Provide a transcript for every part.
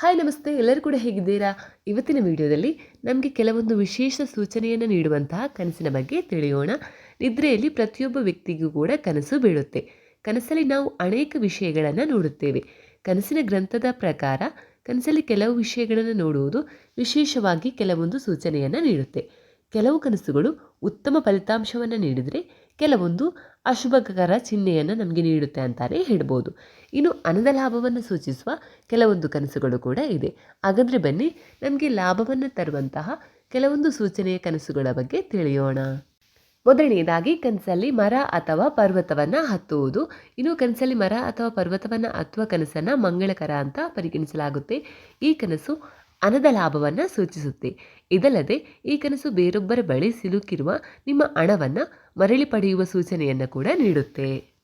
Hi ನಮಸ್ತೆ, ಎಲ್ಲರೂ ಕೂಡ ಹೇಗಿದ್ದೀರಾ? ಇವತ್ತಿನ ವಿಡಿಯೋದಲ್ಲಿ ನಮಗೆ ಕೆಲವೊಂದು ವಿಶೇಷ ಸೂಚನೆಯನ್ನು ನೀಡುವಂತಹ ಕನಸಿನ ಬಗ್ಗೆ ತಿಳಿಯೋಣ. ನಿದ್ರೆಯಲ್ಲಿ ಪ್ರತಿಯೊಬ್ಬ ವ್ಯಕ್ತಿಗೂ ಕೂಡ ಕನಸು ಬೀಳುತ್ತೆ. ಕನಸಲ್ಲಿ ನಾವು ಅನೇಕ ವಿಷಯಗಳನ್ನು ನೋಡುತ್ತೇವೆ. ಕನಸಿನ ಗ್ರಂಥದ ಪ್ರಕಾರ ಕನಸಲ್ಲಿ ಕೆಲವು ವಿಷಯಗಳನ್ನು ನೋಡುವುದು ವಿಶೇಷವಾಗಿ ಕೆಲವೊಂದು ಸೂಚನೆಯನ್ನು ನೀಡುತ್ತೆ. ಕೆಲವು ಕನಸುಗಳು ಉತ್ತಮ ಫಲಿತಾಂಶವನ್ನು ನೀಡಿದರೆ ಕೆಲವೊಂದು ಅಶುಭಕರ ಚಿಹ್ನೆಯನ್ನು ನಮಗೆ ನೀಡುತ್ತೆ ಅಂತಲೇ ಹೇಳ್ಬೋದು. ಇನ್ನು ಹಣದ ಲಾಭವನ್ನು ಸೂಚಿಸುವ ಕೆಲವೊಂದು ಕನಸುಗಳು ಕೂಡ ಇದೆ. ಹಾಗಾದರೆ ಬನ್ನಿ, ನಮಗೆ ಲಾಭವನ್ನು ತರುವಂತಹ ಕೆಲವೊಂದು ಸೂಚನೆಯ ಕನಸುಗಳ ಬಗ್ಗೆ ತಿಳಿಯೋಣ. ಮೊದಲನೆಯದಾಗಿ ಕನಸಲ್ಲಿ ಮರ ಅಥವಾ ಪರ್ವತವನ್ನು ಹತ್ತುವುದು. ಇನ್ನು ಕನಸಲ್ಲಿ ಮರ ಅಥವಾ ಪರ್ವತವನ್ನು ಹತ್ತುವ ಕನಸನ್ನು ಮಂಗಳಕರ ಅಂತ ಪರಿಗಣಿಸಲಾಗುತ್ತೆ. ಈ ಕನಸು ಹಣದ ಲಾಭವನ್ನು ಸೂಚಿಸುತ್ತೆ. ಇದಲ್ಲದೆ, ಈ ಕನಸು ಬೇರೊಬ್ಬರ ಬಳಿ ಸಿಲುಕಿರುವ ನಿಮ್ಮ ಹಣವನ್ನು ಮರಳಿ ಪಡೆಯುವ ಸೂಚನೆಯನ್ನು ಕೂಡ ನೀಡುತ್ತೆ.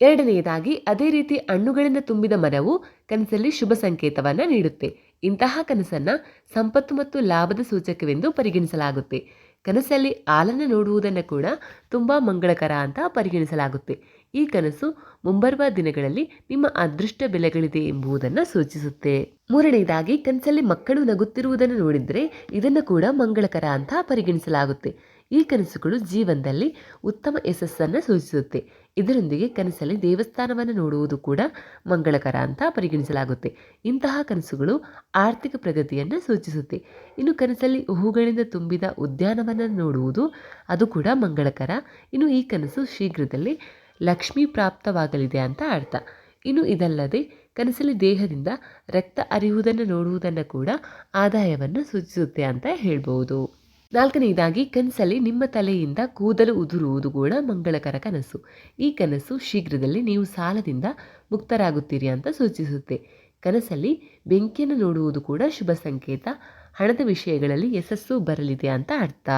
ಎರಡನೆಯದಾಗಿ, ಅದೇ ರೀತಿ ಹಣ್ಣುಗಳಿಂದ ತುಂಬಿದ ಮರವು ಕನಸಲ್ಲಿ ಶುಭ ಸಂಕೇತವನ್ನು ನೀಡುತ್ತೆ. ಇಂತಹ ಕನಸನ್ನು ಸಂಪತ್ತು ಮತ್ತು ಲಾಭದ ಸೂಚಕವೆಂದು ಪರಿಗಣಿಸಲಾಗುತ್ತೆ. ಕನಸಲ್ಲಿ ಹಾಲನ್ನು ನೋಡುವುದನ್ನು ಕೂಡ ತುಂಬ ಮಂಗಳಕರ ಅಂತ ಪರಿಗಣಿಸಲಾಗುತ್ತೆ. ಈ ಕನಸು ಮುಂಬರುವ ದಿನಗಳಲ್ಲಿ ನಿಮ್ಮ ಅದೃಷ್ಟ ಬೆಲೆಗಳಿದೆ ಎಂಬುದನ್ನು ಸೂಚಿಸುತ್ತೆ. ಮೂರನೆಯದಾಗಿ, ಕನಸಲ್ಲಿ ಮಕ್ಕಳು ನಗುತ್ತಿರುವುದನ್ನು ನೋಡಿದರೆ ಇದನ್ನು ಕೂಡ ಮಂಗಳಕರ ಅಂತ ಪರಿಗಣಿಸಲಾಗುತ್ತೆ. ಈ ಕನಸುಗಳು ಜೀವನದಲ್ಲಿ ಉತ್ತಮ ಯಶಸ್ಸನ್ನು ಸೂಚಿಸುತ್ತೆ. ಇದರೊಂದಿಗೆ ಕನಸಲ್ಲಿ ದೇವಸ್ಥಾನವನ್ನು ನೋಡುವುದು ಕೂಡ ಮಂಗಳಕರ ಅಂತ ಪರಿಗಣಿಸಲಾಗುತ್ತೆ. ಇಂತಹ ಕನಸುಗಳು ಆರ್ಥಿಕ ಪ್ರಗತಿಯನ್ನು ಸೂಚಿಸುತ್ತೆ. ಇನ್ನು ಕನಸಲ್ಲಿ ಹೂಗಳಿಂದ ತುಂಬಿದ ಉದ್ಯಾನವನ್ನು ನೋಡುವುದು ಅದು ಕೂಡ ಮಂಗಳಕರ. ಇನ್ನು ಈ ಕನಸು ಶೀಘ್ರದಲ್ಲಿ ಲಕ್ಷ್ಮಿ ಪ್ರಾಪ್ತವಾಗಲಿದೆ ಅಂತ ಅರ್ಥ. ಇನ್ನು ಇದಲ್ಲದೆ ಕನಸಲ್ಲಿ ದೇಹದಿಂದ ರಕ್ತ ಅರಿಯುವುದನ್ನು ನೋಡುವುದನ್ನು ಕೂಡ ಆದಾಯವನ್ನು ಸೂಚಿಸುತ್ತೆ ಅಂತ ಹೇಳ್ಬೋದು. ನಾಲ್ಕನೆಯದಾಗಿ ಕನಸಲ್ಲಿ ನಿಮ್ಮ ತಲೆಯಿಂದ ಕೂದಲು ಉದುರುವುದು ಕೂಡ ಮಂಗಳಕರ ಕನಸು. ಈ ಕನಸು ಶೀಘ್ರದಲ್ಲಿ ನೀವು ಸಾಲದಿಂದ ಮುಕ್ತರಾಗುತ್ತೀರಿ ಅಂತ ಸೂಚಿಸುತ್ತೆ. ಕನಸಲ್ಲಿ ಬೆಂಕಿಯನ್ನು ನೋಡುವುದು ಕೂಡ ಶುಭ ಸಂಕೇತ. ಹಣದ ವಿಷಯಗಳಲ್ಲಿ ಯಶಸ್ಸು ಬರಲಿದೆ ಅಂತ ಅರ್ಥ.